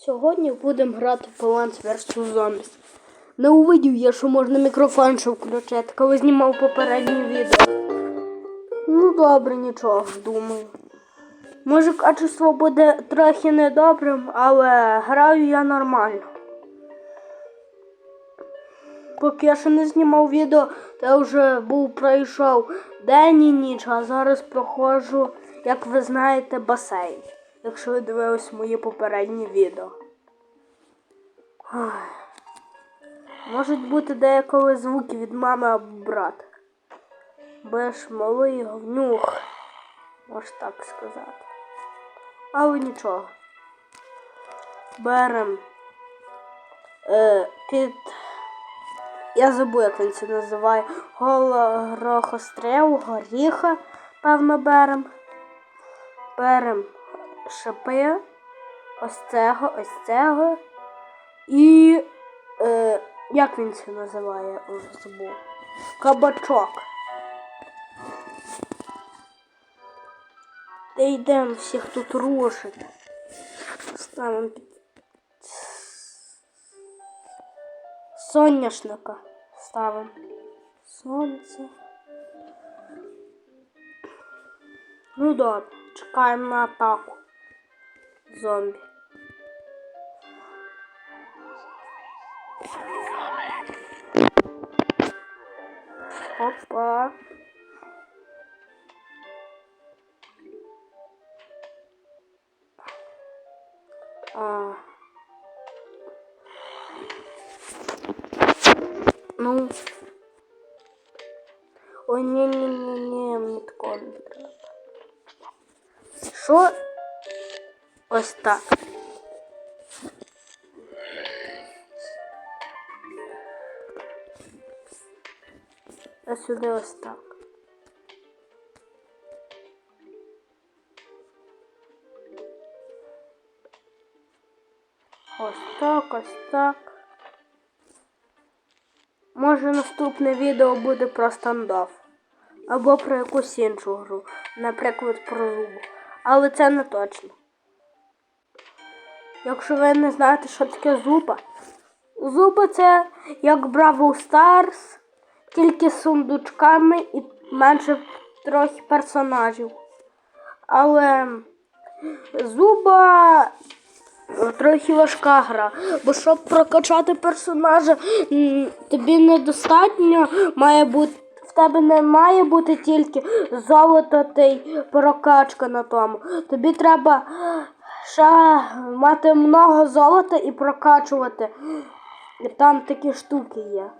Сьогодні будемо грати в Plants vs. Zombies. Не увидів я, що можна мікрофон ще включити, коли знімав попереднє відео. Ну добре, нічого, думаю. Може, качество буде трохи недобрим, але граю я нормально. Поки я ще не знімав відео, то я вже був пройшов день і ніч, а зараз проходжу, як ви знаєте, басейн. Якщо ви дивились мої попередні відео. Ах. Можуть бути деяколи звуки від мами або брата. Бо я ж малий говнюх, можна так сказати. Але нічого. Берем е, під. Я забув, як він це називає. Горохострел, горіха, певно, берем. Берем шипи, ось цього, ось цього. І е, як він це називає, забув. Кабачок. Та йдемо всіх тут рушити. Ставимо під соняшника. Ставимо. Сонце. Ну добре, чекаємо на атаку. Зомбі. Опа. А. Ну. Ой, ні, ні, ні, ні, мені такого не треба. Що? Ось так. А сюди ось так. Ось так, ось так. Може наступне відео буде про стандоф. Або про якусь іншу гру. Наприклад, про зубу. Але це не точно. Якщо ви не знаєте, що таке зуба, зуба це як Бравл Stars, тільки з сундучками і менше трохи персонажів. Але зуба трохи важка гра, бо щоб прокачати персонажа, тобі недостатньо має бути. В тебе не має бути тільки золото та й прокачка на тому. Тобі треба ще мати много золота і прокачувати. Там такі штуки є.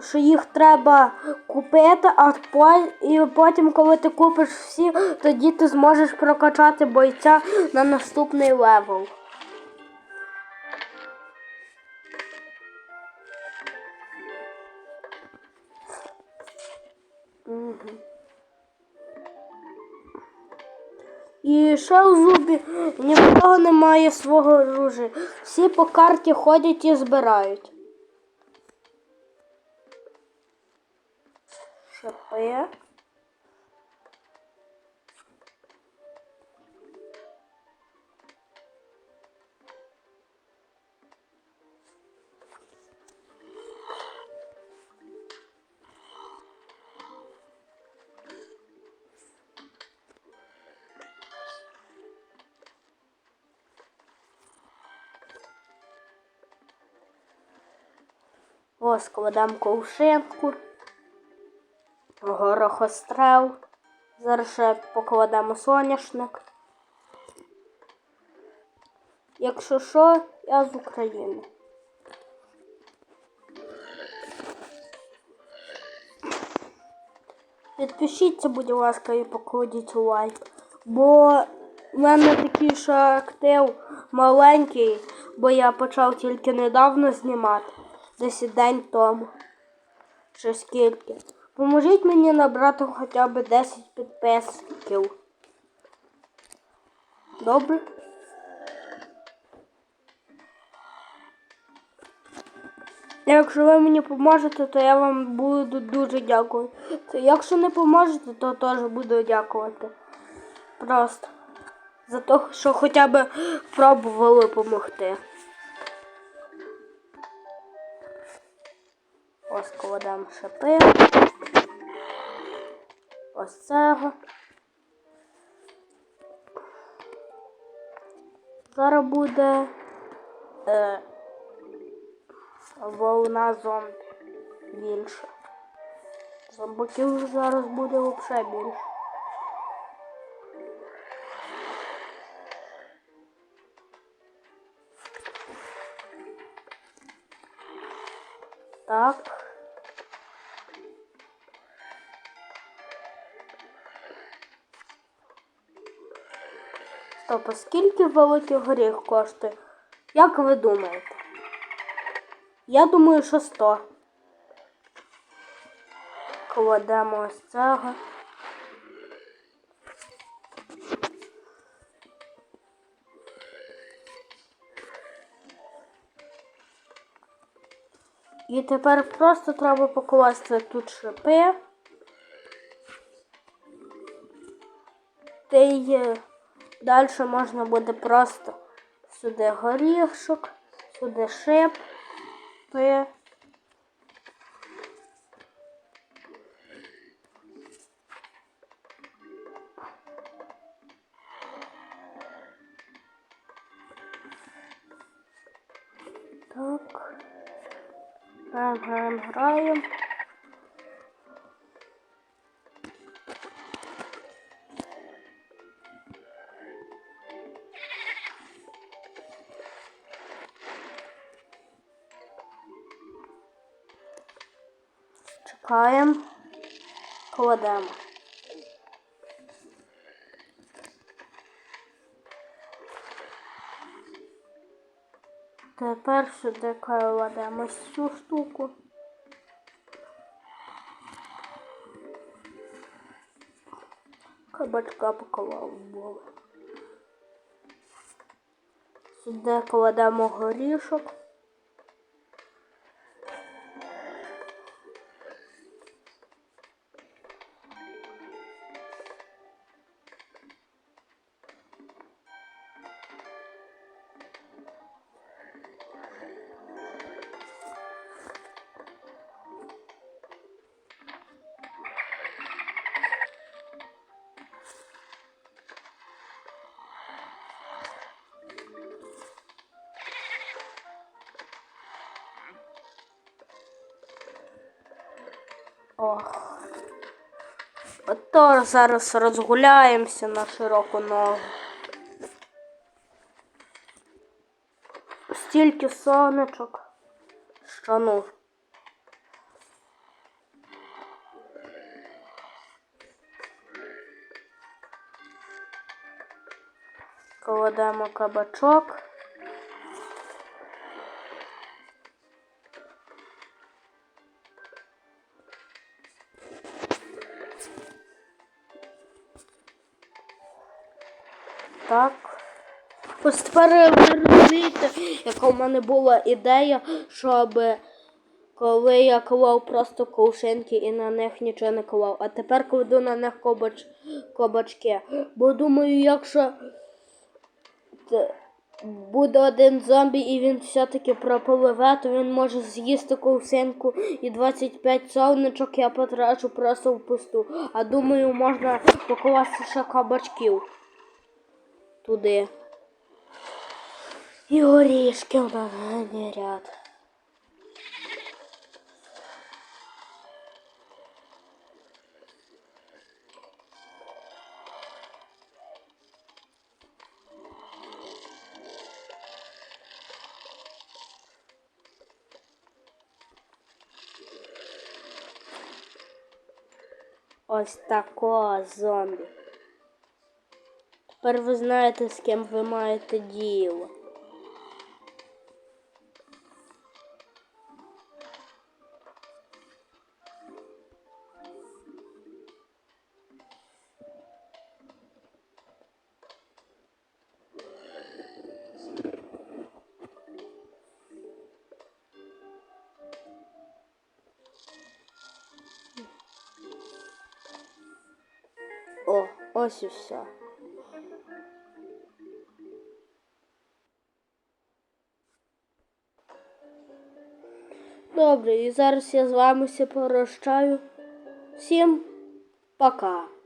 Що їх треба купити, а і потім, коли ти купиш всі, тоді ти зможеш прокачати бойця на наступний левел. І ще в зубі ні в кого немає свого оружия. Всі по карті ходять і збирають. Ось складемо ковшинку, горохострел. Зараз ще покладемо соняшник. Якщо що, я з України. Підпишіться, будь ласка, і покладіть лайк. Бо в мене такий ще актив маленький, бо я почав тільки недавно знімати. Десь день тому. Чи скільки. Поможіть мені набрати хоча б 10 підписників. Добре? Якщо ви мені поможете, то я вам буду дуже дякувати. Якщо не поможете, то теж буду дякувати. Просто. За те, що хоча б пробували допомогти. Ось шипи. Ось цього. Зараз буде е, волна зомбі більше. Зомбаків зараз буде взагалі більше. Так. А скільки великий горіх коштує? Як ви думаєте? Я думаю, що 100. Кладемо ось цього. І тепер просто треба покласти тут шипи. Та й далі можна буде просто сюди горішок, сюди шип. Так. Граємо, граємо, Чекаємо. Кладемо. Тепер сюди кладемо цю штуку. Кабачка поклав було. Сюди кладемо горішок. Ох. Ото зараз розгуляємося на широку ногу. Стільки сонечок. Що ну. Кладемо кабачок. Так. Ось тепер ви розумієте, яка в мене була ідея, щоб коли я клав просто ковшинки і на них нічого не клав. А тепер кладу на них кобач, кабачки. Бо думаю, якщо буде один зомбі і він все-таки пропливе, то він може з'їсти ковшинку і 25 сонечок я потрачу просто впусту. А думаю, можна покласти ще кабачків туди. І горішки в нас ряд. Ось такого зомбі. Тепер ви знаєте, з ким ви маєте діло. О, ось і все. Добре, і зараз я з вами все прощаю. Всім пока.